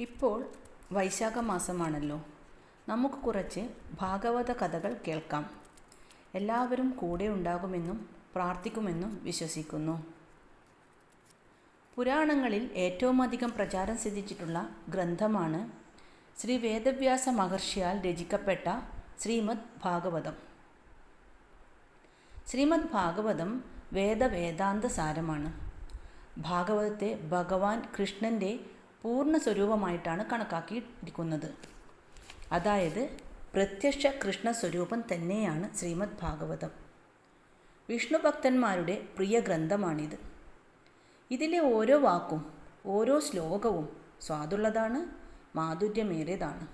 ഇപ്പോൾ വൈശാഖ മാസമാണല്ലോ നമുക്ക് കുറച്ച് ഭാഗവത കഥകൾ കേൾക്കാം. എല്ലാവരും കൂടെ ഉണ്ടാകുമെന്നും പ്രാർത്ഥിക്കുമെന്നും വിശ്വസിക്കുന്നു. പുരാണങ്ങളിൽ ഏറ്റവും അധികം പ്രചാരം സിദ്ധിച്ചിട്ടുള്ള ഗ്രന്ഥമാണ് ശ്രീ വേദവ്യാസ മഹർഷിയാൽ രചിക്കപ്പെട്ട ശ്രീമദ് ഭാഗവതം. ശ്രീമദ് ഭാഗവതം വേദവേദാന്ത സാരമാണ് ഭാഗവതത്തെ ഭഗവാൻ കൃഷ്ണന്റെ പൂർണ സ്വരൂപമായിട്ടാണ് കണക്കാക്കിയിരിക്കുന്നത്. അതായത് പ്രത്യക്ഷ കൃഷ്ണ സ്വരൂപം തന്നെയാണ് ശ്രീമദ് ഭാഗവതം. വിഷ്ണു ഭക്തന്മാരുടെ പ്രിയ ഗ്രന്ഥമാണിത്. ഇതിലെ ഓരോ വാക്കും ഓരോ ശ്ലോകവും സ്വാദുള്ളതാണ് മാധുര്യമേറിയതാണ്.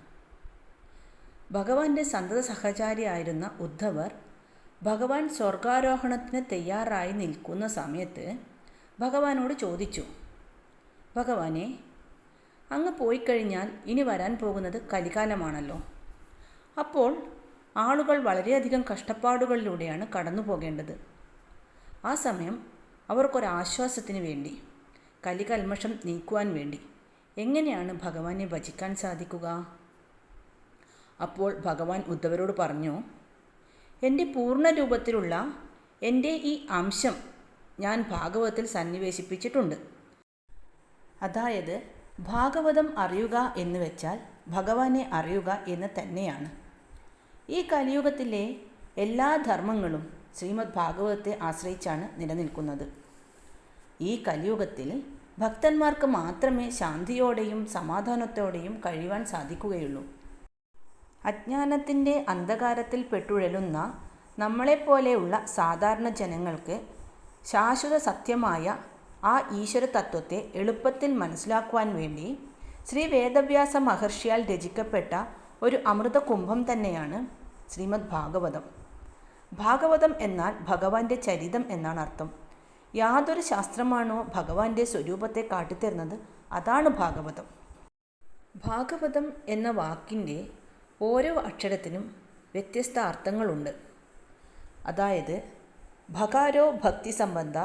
ഭഗവാന്റെ സന്തത സഹചാരിയായിരുന്ന ഉദ്ധവർ ഭഗവാൻ സ്വർഗാരോഹണത്തിന് തയ്യാറായി നിൽക്കുന്ന സമയത്ത് ഭഗവാനോട് ചോദിച്ചു ഭഗവാനെ അങ്ങ് പോയി കഴിഞ്ഞാൽ ഇനി വരാൻ പോകുന്നത് കലികാലമാണല്ലോ. അപ്പോൾ ആളുകൾ വളരെയധികം കഷ്ടപ്പാടുകളിലൂടെയാണ് കടന്നു പോകേണ്ടത്. ആ സമയം അവർക്കൊരാശ്വാസത്തിന് വേണ്ടി കലികൽമഷം നീക്കുവാൻ വേണ്ടി എങ്ങനെയാണ് ഭഗവാനെ ഭജിക്കാൻ സാധിക്കുക? അപ്പോൾ ഭഗവാൻ ഉദ്ധവരോട് പറഞ്ഞു എന്റെ പൂർണ രൂപത്തിലുള്ള എന്റെ ഈ അംശം ഞാൻ ഭാഗവതത്തിൽ സന്നിവേശിപ്പിച്ചിട്ടുണ്ട്. അതായത് ഭാഗവതം അറിയുക എന്ന് വെച്ചാൽ ഭഗവാനെ അറിയുക എന്ന് തന്നെയാണ്. ഈ കലിയുഗത്തിലെ എല്ലാ ധർമ്മങ്ങളും ശ്രീമദ് ഭാഗവതത്തെ ആശ്രയിച്ചാണ് നിലനിൽക്കുന്നത്. ഈ കലിയുഗത്തിൽ ഭക്തന്മാർക്ക് മാത്രമേ ശാന്തിയോടെയും സമാധാനത്തോടെയും കഴിയുവാൻ സാധിക്കുകയുള്ളൂ. അജ്ഞാനത്തിന്റെ അന്ധകാരത്തിൽ പെട്ടുഴലുന്ന നമ്മളെപ്പോലെയുള്ള സാധാരണ ജനങ്ങൾക്ക് ശാശ്വത സത്യമായ ആ ഈശ്വര തത്വത്തെ എളുപ്പത്തിൽ മനസ്സിലാക്കുവാൻ വേണ്ടി ശ്രീ വേദവ്യാസ മഹർഷിയാൽ രചിക്കപ്പെട്ട ഒരു അമൃത കുംഭം തന്നെയാണ് ശ്രീമദ് ഭാഗവതം. ഭാഗവതം എന്നാൽ ഭഗവാന്റെ ചരിതം എന്നാണ് അർത്ഥം. യാതൊരു ശാസ്ത്രമാണോ ഭഗവാന്റെ സ്വരൂപത്തെ കാട്ടിത്തരുന്നത്? അതാണ് ഭാഗവതം. ഭാഗവതം എന്ന വാക്കിന്റെ ഓരോ അക്ഷരത്തിനും വ്യത്യസ്ത അർത്ഥങ്ങളുണ്ട്. അതായത് ഭകാരോ ഭക്തി സംബന്ധ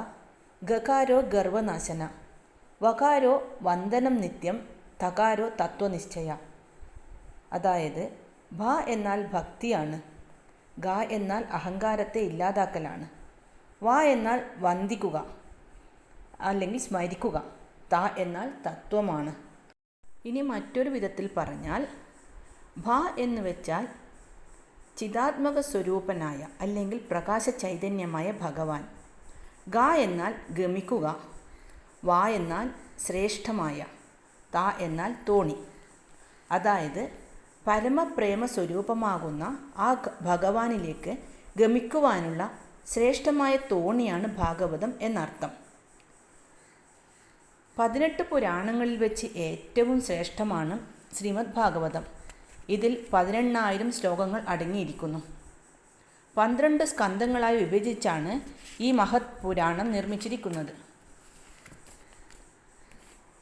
ഗകാരോ ഗർവനാശന. വകാരോ വന്ദനം നിത്യം തകാരോ തത്വനിശ്ചയ. അതായത് ഭ എന്നാൽ ഭക്തിയാണ്. ഗ എന്നാൽ അഹങ്കാരത്തെ ഇല്ലാതാക്കലാണ്. വ എന്നാൽ വന്ദിക്കുക അല്ലെങ്കിൽ സ്മരിക്കുക. ത എന്നാൽ തത്വമാണ്. ഇനി മറ്റൊരു വിധത്തിൽ പറഞ്ഞാൽ ഭ എന്ന് വെച്ചാൽ ചിതാത്മക സ്വരൂപനായ അല്ലെങ്കിൽ പ്രകാശ ചൈതന്യമായ ഭഗവാൻ. ഗ എന്നാൽ ഗമിക്കുക വ എന്നാൽ ശ്രേഷ്ഠമായ ത എന്നാൽ തോണി. അതായത് പരമപ്രേമ സ്വരൂപമാകുന്ന ആ ഭഗവാനിലേക്ക് ഗമിക്കുവാനുള്ള ശ്രേഷ്ഠമായ തോണിയാണ് ഭാഗവതം എന്നർത്ഥം. പതിനെട്ട് പുരാണങ്ങളിൽ വെച്ച് ഏറ്റവും ശ്രേഷ്ഠമാണ് ശ്രീമദ് ഭാഗവതം ഇതിൽ പതിനെണ്ണായിരം ശ്ലോകങ്ങൾ അടങ്ങിയിരിക്കുന്നു. പന്ത്രണ്ട് സ്കന്ധങ്ങളായി വിഭജിച്ചാണ് ഈ മഹത് പുരാണം നിർമ്മിച്ചിരിക്കുന്നത്.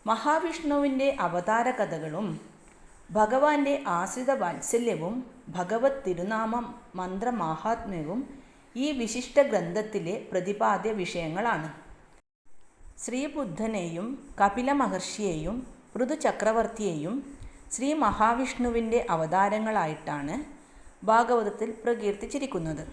മഹാവിഷ്ണുവിന്റെ അവതാര കഥകളും ഭഗവാന്റെ ആശ്രിത വാത്സല്യവും ഭഗവത് തിരുനാമ മന്ത്രമാഹാത്മ്യവും ഈ വിശിഷ്ട ഗ്രന്ഥത്തിലെ പ്രതിപാദ്യ വിഷയങ്ങളാണ്. ശ്രീബുദ്ധനെയും കപില മഹർഷിയെയും ഋതുചക്രവർത്തിയെയും ശ്രീ മഹാവിഷ്ണുവിന്റെ അവതാരങ്ങളായിട്ടാണ് ഭാഗവതത്തിൽ പ്രകീർത്തിച്ചിരിക്കുന്നത്.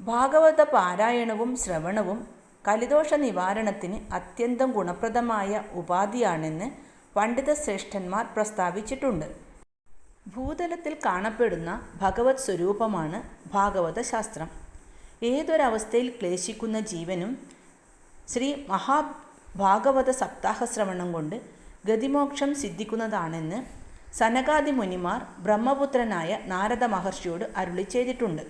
ഭാഗവത പാരായണവും ശ്രവണവും കലിദോഷ നിവാരണത്തിന് അത്യന്തം ഗുണപ്രദമായ ഉപാധിയാണെന്ന് പണ്ഡിത ശ്രേഷ്ഠന്മാർ പ്രസ്താവിച്ചിട്ടുണ്ട്. ഭൂതലത്തിൽ കാണപ്പെടുന്ന ഭഗവത് സ്വരൂപമാണ് ഭാഗവത ശാസ്ത്രം. ഏതൊരവസ്ഥയിൽ ക്ലേശിക്കുന്ന ജീവനും ശ്രീ മഹാഭാഗവത സപ്താഹ ശ്രവണം കൊണ്ട് ഗതിമോക്ഷം സിദ്ധിക്കുന്നതാണെന്ന് സനകാദി മുനിമാർ ബ്രഹ്മപുത്രനായ നാരദ മഹർഷിയോട് അരുളി ചെയ്തിട്ടുണ്ട്.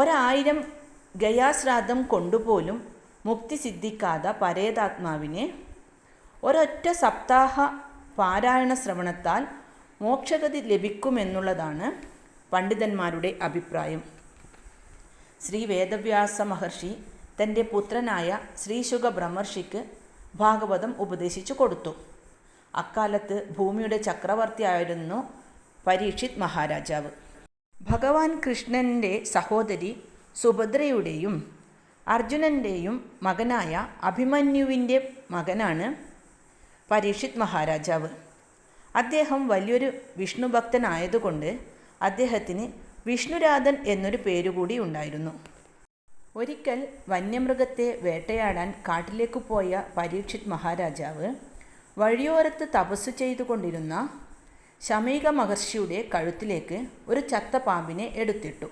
ഒരായിരം ഗയാശ്രാദ്ധം കൊണ്ടുപോലും മുക്തി സിദ്ധിക്കാത്ത പരേതാത്മാവിനെ ഒരൊറ്റ സപ്താഹ പാരായണ ശ്രവണത്താൽ മോക്ഷഗതി ലഭിക്കുമെന്നുള്ളതാണ് പണ്ഡിതന്മാരുടെ അഭിപ്രായം. ശ്രീ വേദവ്യാസ മഹർഷി തന്റെ പുത്രനായ ശ്രീശുഖ ബ്രഹ്മർഷിക്ക് ഭാഗവതം ഉപദേശിച്ചു കൊടുത്തു. അക്കാലത്ത് ഭൂമിയുടെ ചക്രവർത്തിയായിരുന്നു പരീക്ഷിത് മഹാരാജാവ്. ഭഗവാൻ കൃഷ്ണന്റെ സഹോദരി സുഭദ്രയുടെയും അർജുനന്റെയും മകനായ അഭിമന്യുവിന്റെ മകനാണ് പരീക്ഷിത് മഹാരാജാവ്. അദ്ദേഹം വലിയൊരു വിഷ്ണുഭക്തനായതുകൊണ്ട് അദ്ദേഹത്തിന് വിഷ്ണുരാധൻ എന്നൊരു പേരുകൂടി ഉണ്ടായിരുന്നു. ഒരിക്കൽ വന്യമൃഗത്തെ വേട്ടയാടാൻ കാട്ടിലേക്ക് പോയ പരീക്ഷിത് മഹാരാജാവ് വഴിയോരത്ത് തപസ്സു ചെയ്തുകൊണ്ടിരുന്ന ശമീക മഹർഷിയുടെ കഴുത്തിലേക്ക് ഒരു ചത്ത പാമ്പിനെ എടുത്തിട്ടു.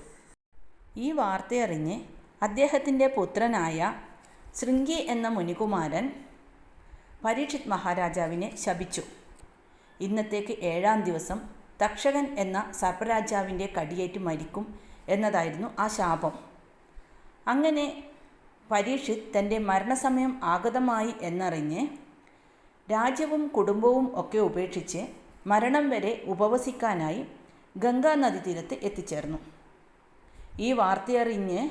ഈ വാർത്തയറിഞ്ഞ് അദ്ദേഹത്തിന്റെ പുത്രനായ ശൃംഗി എന്ന മുനികുമാരൻ പരീക്ഷിത് മഹാരാജാവിനെ ശപിച്ചു. ഇന്നത്തേക്ക് ഏഴാം ദിവസം തക്ഷകൻ എന്ന സർപ്പരാജാവിന്റെ കടിയേറ്റ് മരിക്കും എന്നതായിരുന്നു ആ ശാപം. അങ്ങനെ പരീക്ഷിത് തന്റെ മരണസമയം ആഗതമായി എന്നറിഞ്ഞ് രാജ്യവും കുടുംബവും ഒക്കെ ഉപേക്ഷിച്ച് മരണം വരെ ഉപവസിക്കാനായി ഗംഗാ നദീതീരത്ത് എത്തിച്ചേർന്നു. ഈ വാർത്തയറിഞ്ഞ്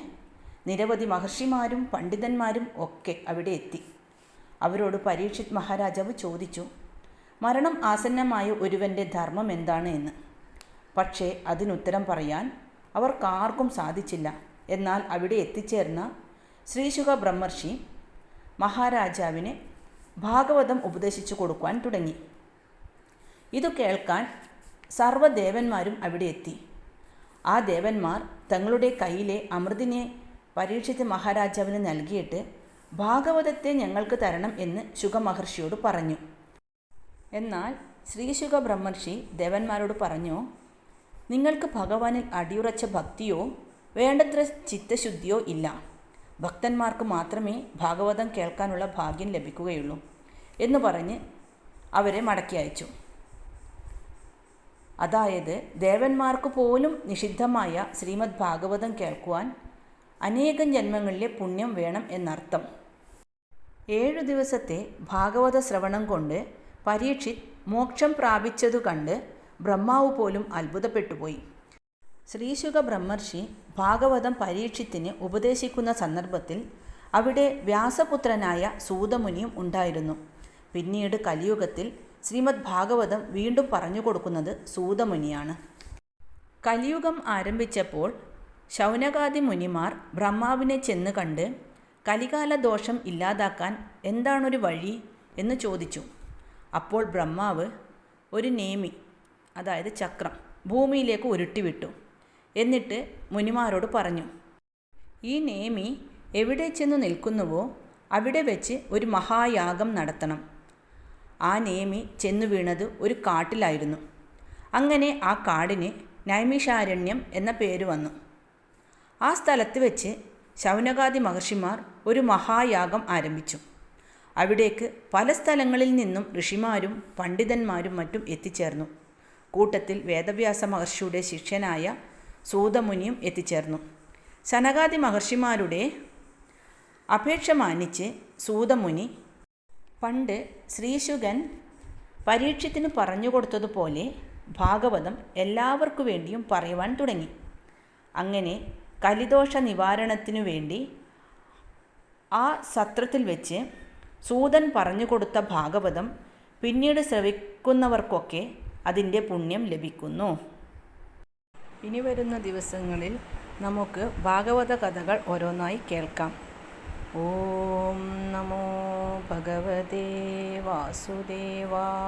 നിരവധി മഹർഷിമാരും പണ്ഡിതന്മാരും ഒക്കെ അവിടെ എത്തി. അവരോട് പരീക്ഷിത് മഹാരാജാവ് ചോദിച്ചു മരണം ആസന്നമായ ഒരുവന്റെ ധർമ്മം എന്താണ് എന്ന്? പക്ഷേ അതിനുത്തരം പറയാൻ അവർക്കാർക്കും സാധിച്ചില്ല. എന്നാൽ അവിടെ എത്തിച്ചേർന്ന ശ്രീശുഖ ബ്രഹ്മർഷി മഹാരാജാവിന് ഭാഗവതം ഉപദേശിച്ചു കൊടുക്കുവാൻ തുടങ്ങി. ഇതു കേൾക്കാൻ സർവദേവന്മാരും അവിടെ എത്തി. ആ ദേവന്മാർ തങ്ങളുടെ കയ്യിലെ അമൃതിനെ പരീക്ഷിച്ച് മഹാരാജാവിന് നൽകിയിട്ട് ഭാഗവതത്തെ ഞങ്ങൾക്ക് തരണം എന്ന് ശുഖമഹർഷിയോട് പറഞ്ഞു. എന്നാൽ ശ്രീശുഖ ബ്രഹ്മർഷി ദേവന്മാരോട് പറഞ്ഞു നിങ്ങൾക്ക് ഭഗവാനിൽ അടിയുറച്ച ഭക്തിയോ വേണ്ടത്ര ചിത്തശുദ്ധിയോ ഇല്ല. ഭക്തന്മാർക്ക് മാത്രമേ ഭാഗവതം കേൾക്കാനുള്ള ഭാഗ്യം ലഭിക്കുകയുള്ളൂ. എന്ന് പറഞ്ഞ് അവരെ മടക്കി അയച്ചു. അതായത് ദേവന്മാർക്ക് പോലും നിഷിദ്ധമായ ശ്രീമദ് ഭാഗവതം കേൾക്കുവാൻ അനേകം ജന്മങ്ങളിലെ പുണ്യം വേണം എന്നർത്ഥം. ഏഴു ദിവസത്തെ ഭാഗവത ശ്രവണം കൊണ്ട് പരീക്ഷിത് മോക്ഷം പ്രാപിച്ചതു കണ്ട് ബ്രഹ്മാവ് പോലും അത്ഭുതപ്പെട്ടുപോയി ശ്രീശുഖ ബ്രഹ്മർഷി ഭാഗവതം പരീക്ഷിത്തിന് ഉപദേശിക്കുന്ന സന്ദർഭത്തിൽ അവിടെ വ്യാസപുത്രനായ സൂതമുനിയും ഉണ്ടായിരുന്നു. പിന്നീട് കലിയുഗത്തിൽ ശ്രീമദ് ഭാഗവതം വീണ്ടും പറഞ്ഞു കൊടുക്കുന്നത് സൂതമുനിയാണ്. കലിയുഗം ആരംഭിച്ചപ്പോൾ ശൗനകാദി മുനിമാർ ബ്രഹ്മാവിനെ ചെന്ന് കണ്ട് കലികാല ദോഷം ഇല്ലാതാക്കാൻ എന്താണൊരു വഴി? എന്ന് ചോദിച്ചു. അപ്പോൾ ബ്രഹ്മാവ് ഒരു നേമി അതായത് ചക്രം ഭൂമിയിലേക്ക് ഉരുട്ടിവിട്ടു. എന്നിട്ട് മുനിമാരോട് പറഞ്ഞു ഈ നേമി എവിടെ ചെന്ന് നിൽക്കുന്നുവോ അവിടെ വെച്ച് ഒരു മഹായാഗം നടത്തണം. ആ നേമി ചെന്നു വീണത് ഒരു കാട്ടിലായിരുന്നു. അങ്ങനെ ആ കാടിന് നൈമിഷാരണ്യം എന്ന പേര് വന്നു. ആ സ്ഥലത്ത് വെച്ച് ശൗനകാദി മഹർഷിമാർ ഒരു മഹായാഗം ആരംഭിച്ചു. അവിടേക്ക് പല സ്ഥലങ്ങളിൽ നിന്നും ഋഷിമാരും പണ്ഡിതന്മാരും മറ്റും എത്തിച്ചേർന്നു. കൂട്ടത്തിൽ വേദവ്യാസ മഹർഷിയുടെ ശിഷ്യനായ സൂതമുനിയും എത്തിച്ചേർന്നു. സനകാദി മഹർഷിമാരുടെ അപേക്ഷ മാനിച്ച് സൂതമുനി പണ്ട് ശ്രീശുഗൻ പരീക്ഷത്തിന് പറഞ്ഞു കൊടുത്തതുപോലെ ഭാഗവതം എല്ലാവർക്കു വേണ്ടിയും പറയുവാൻ തുടങ്ങി. അങ്ങനെ കലിദോഷ നിവാരണത്തിനു വേണ്ടി ആ സത്രത്തിൽ വെച്ച് സൂതൻ പറഞ്ഞു കൊടുത്ത ഭാഗവതം പിന്നീട് ശ്രവിക്കുന്നവർക്കൊക്കെ അതിന്റെ പുണ്യം ലഭിക്കുന്നു. ഇനി വരുന്ന ദിവസങ്ങളിൽ നമുക്ക് ഭാഗവത കഥകൾ ഓരോന്നായി കേൾക്കാം. ഓം നമോ ഭഗവതേ വാസുദേവായ